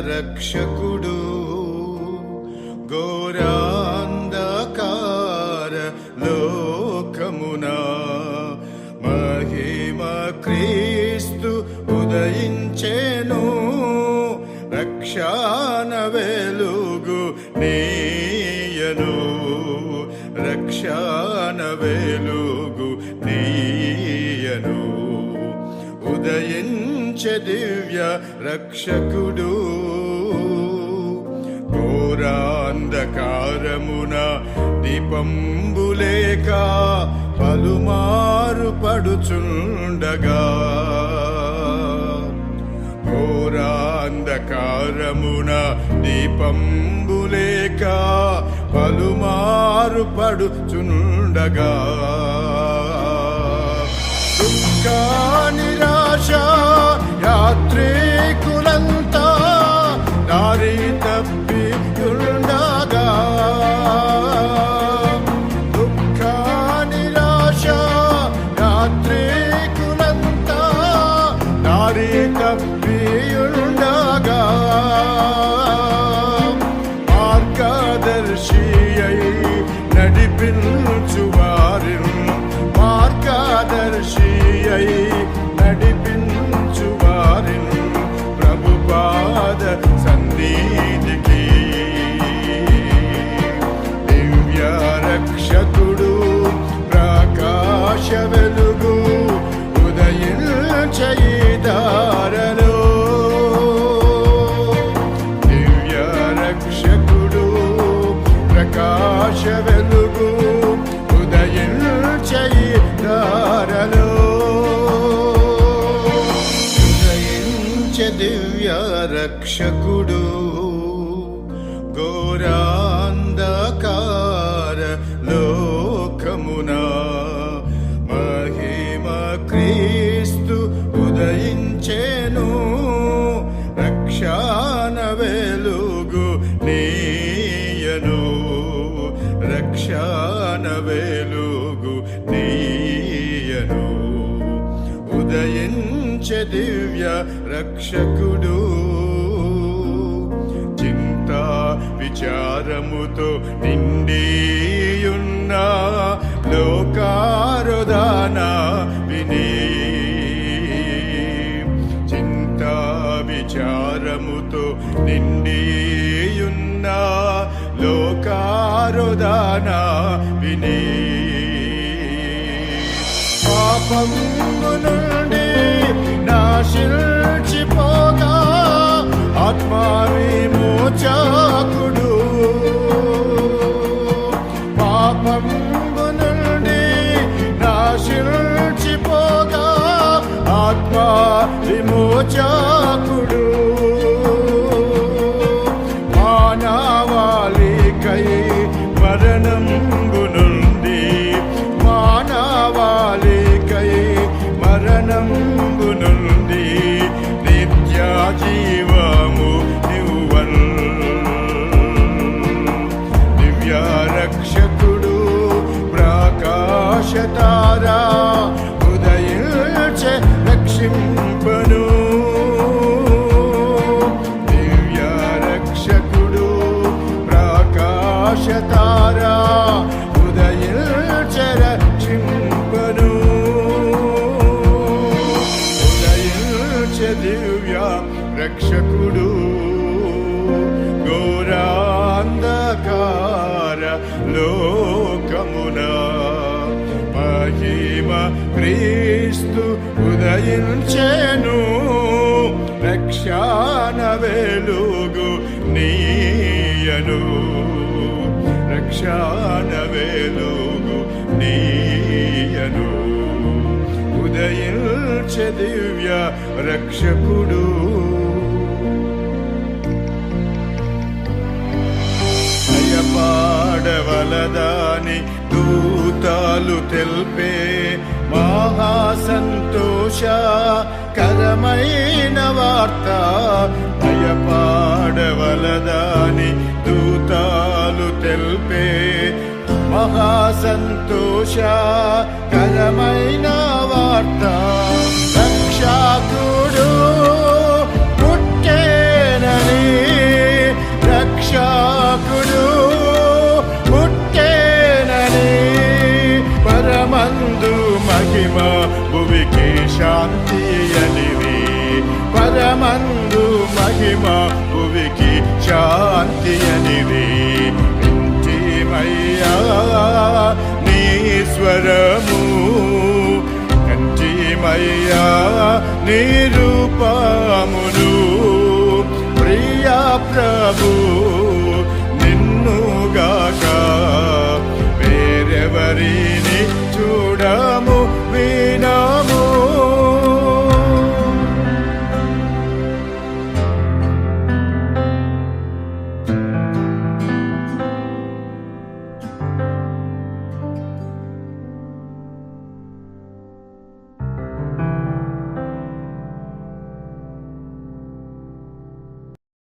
రక్షకుడు ఘోరాంధకార లోకమున. మహిమ క్రీస్తు ఉదయించేను రక్షణ వెలుగు నీయను. రక్షణ వెలుగు దివ్య రక్షకుడు. ఘోరాంధకారమున దీపంబులేక పలుమారు పడుచుండగా. ఘోరాంధకారమున దీపంబులేక పలుమారు పడుచుండగా. దుఃఖ மார்காதர்ஷியை நடிப்பின் சுவாரில். மார்காதர்ஷியை நடிப்பின் சுவாரில். பிரபுபாத சந்தீ రక్షకుడు ఘోరాంధకార లోకమున. మహిమ క్రీస్తు ఉదయించేను రక్షణ వెలుగు నీయను. రక్షణ వెలుగు నీయను. ఉదయించే దివ్య రక్షకుడు విచారముతో నిండియున్నా లోకారుదాన విని. చింతా విచారముతో నిండియున్నా లోకారుదాన విని. పాపము ప్రకాశతారా ఉదయించే రక్షింపను ఉదయించే దివ్య రక్షకుడు. ఘోరాంధకార లోకమున మహిమ క్రీస్తు ఉదయించెను రక్షణ వెలుగు నీయను. ఉదయించే దివ్య రక్షకుడు. అయపాడవలదాని దూతాలు తెల్పే మహాసంతోష కరమైన వార్త. భయపాడవలదాని దూతాలు తెలిపే మహా సంతోష కరమైన వార్త. రక్షాకుడు పుట్టేనని రక్షాకుడు పుట్టేనని పరమందు మహిమ భువికి శాంతి అనివి. పరమందు మహిమ భువికి శాంతి అనివే. కంటిమయ్యా నీ స్వరము కంటిమయ్యా నీ రూపమును ప్రియా ప్రభు నిన్నుగాక వేరెవరిని